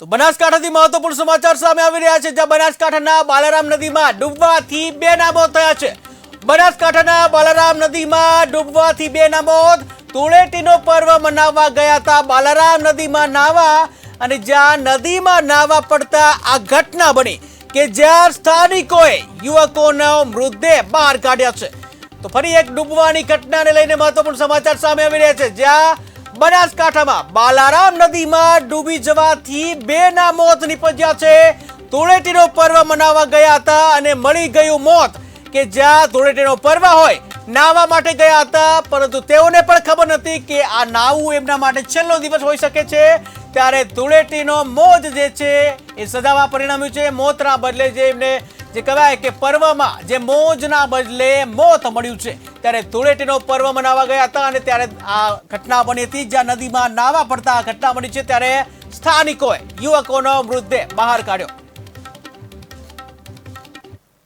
તો બનાસકાંઠાથી મહત્વપૂર્ણ સમાચાર સામે આવી રહ્યા છે, જ્યાં બનાસકાંઠાના બાલારામ નદીમાં ડૂબવાથી બે ના મોત થયા છે. બનાસકાંઠાના બાલારામ નદીમાં ડૂબવાથી બે ના મોત ધૂળેટીનો પર્વ મનાવવા ગયા હતા. બાલારામ નદીમાં નાવા અને જ્યાં નદીમાં નાવા પડતા આ ઘટના બની કે જ્યાં સ્થાનિકોએ યુવકોનો મૃતદેહ બહાર કાઢ્યા છે. તો ફરી એક ડૂબવાની ઘટનાને લઈને મહત્વપૂર્ણ સમાચાર સામે આવી રહ્યા છે, જ્યાં બનાસકાંઠામાં બાલારામ નદીમાં ડૂબી જવાથી બે ના મોત નીપજ્યા છે. ધૂળેટીનો પર્વ મનાવવા ગયા હતા અને મળી ગયું મોત કે જ્યાં ધૂળેટીનો પર્વ હોય નાહવા માટે ગયા હતા, પરંતુ તેઓને પણ ખબર નથી કે આ નાવું એમના માટે છેલ્લો દિવસ હોઈ શકે છે. ત્યારે ધૂળેટીનો મોજ જે છે એ સજાવા પરિણમ્યું છે. મોતના બદલે જે એમને જે કહેવાય કે પર્વમાં જે મોજના બદલે મોત મળ્યું છે. ત્યારે ધૂળેટીનો પર્વ મનાવા ગયા હતા અને ત્યારે આ ઘટના બની હતી. જ્યાં નદીમાં નાવા પડતા આ ઘટના બની છે, ત્યારે સ્થાનિકોએ યુવકોનો મૃતદેહ બહાર કાઢ્યો.